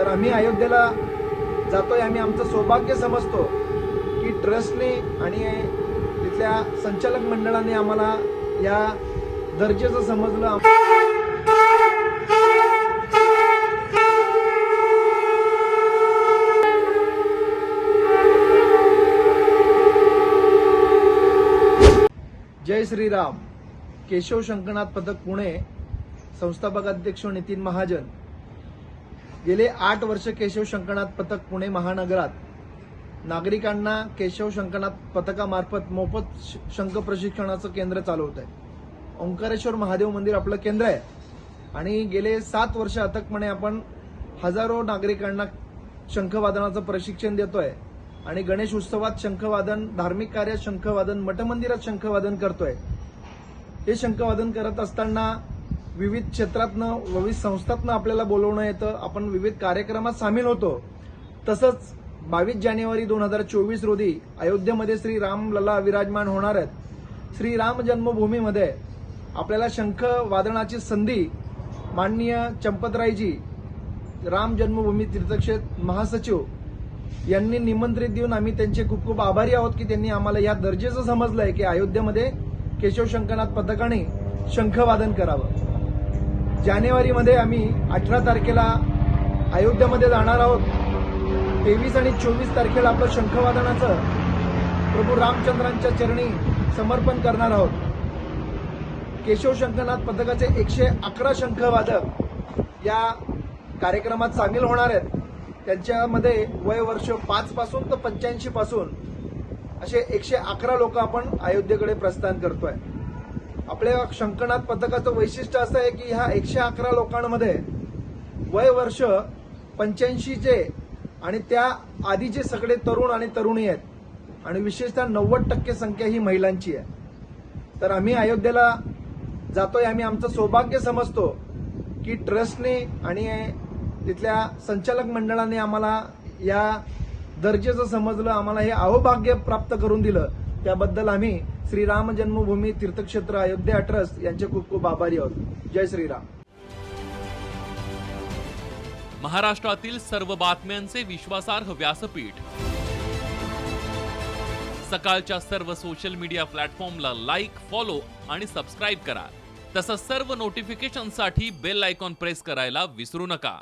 तर आम्ही अयोध्येला जातोय. आम्ही आमचं सौभाग्य समजतो की ट्रस्टने आणि तिथल्या संचालक मंडळाने आम्हाला या दर्जेचं समजलं. जय श्रीराम. केशव शंकरनाथ पथक पुणे संस्थापक अध्यक्ष नितीन महाजन. गेले आठ वर्ष केशव शंकरनाथ पथक पुणे महानगरात. नागरिकांना केशव शंकरनाथ पथकामार्फत मोफत शंख प्रशिक्षणाचं केंद्र चालवत आहे ओंकारेश्वर महादेव मंदिर आपलं केंद्र आहे. आणि गेले सात वर्ष अथकपणे आपण हजारो नागरिकांना शंखवादनाचं प्रशिक्षण देतोय. आणि गणेश उत्सवात शंखवादन धार्मिक कार्यात शंखवादन मठमंदिरात शंखवादन करतोय. हे शंखवादन करत असताना विविध क्षेत्रातनं विविध संस्थातनं आपल्याला बोलवणं येतं. आपण विविध कार्यक्रमात सामील होतो. तसंच बावीस जानेवारी दोन हजार चोवीस रोजी अयोध्येमध्ये श्री रामलला विराजमान होणार आहेत. श्री राम जन्मभूमीमध्ये आपल्याला शंख वादनाची संधी माननीय चंपतरायजी राम जन्मभूमी तीर्थक्षेत्र महासचिव यांनी निमंत्रित देऊन आम्ही त्यांचे खूप खूप आभारी आहोत की त्यांनी आम्हाला या दर्जेचं समजलंय की अयोध्येमध्ये केशव शंकरनाथ पथकाने शंखवादन करावं. जानेवारीमध्ये आम्ही अठरा तारखेला अयोध्येमध्ये जाणार आहोत. तेवीस आणि चोवीस तारखेला आपलं शंखवादनाचं प्रभू रामचंद्रांच्या चरणी समर्पण करणार आहोत. केशव शंखनाथ पथकाचे एकशे अकरा शंखवादक या कार्यक्रमात सामील होणार आहेत. त्यांच्यामध्ये वय वर्ष पाच पासून तर पंच्याऐंशी पासून असे एकशे अकरा लोक आपण अयोध्येकडे प्रस्थान करतोय. आपल्या शंकरनाथ पथकाचं वैशिष्ट्य असं आहे की ह्या एकशे अकरा लोकांमध्ये वय वर्ष पंच्याऐंशीचे आणि त्या आधीचे सगळे तरुण आणि तरुणी आहेत आणि विशेषतः नव्वद टक्के संख्या ही महिलांची आहे. तर आम्ही अयोध्येला जातोय आम्ही आमचं सौभाग्य समजतो की ट्रस्टने आणि तिथल्या संचालक मंडळाने आम्हाला या दर्जेचं समजलं आम्हाला हे अहोभाग्य प्राप्त करून दिलं. त्याबद्दल आम्ही श्रीराम जन्मभूमी तीर्थक्षेत्र अयोध्या ट्रस्ट यांचे खूप खूप आभारी आहोत. जय श्रीराम. महाराष्ट्रातील सर्व बातम्यांचे विश्वासार्ह व्यासपीठ. सकाळच्या सर्व सोशल मीडिया प्लॅटफॉर्मला लाईक फॉलो आणि सबस्क्राईब करा. तसंच सर्व नोटिफिकेशनसाठी बेल आयकॉन प्रेस करायला विसरू नका.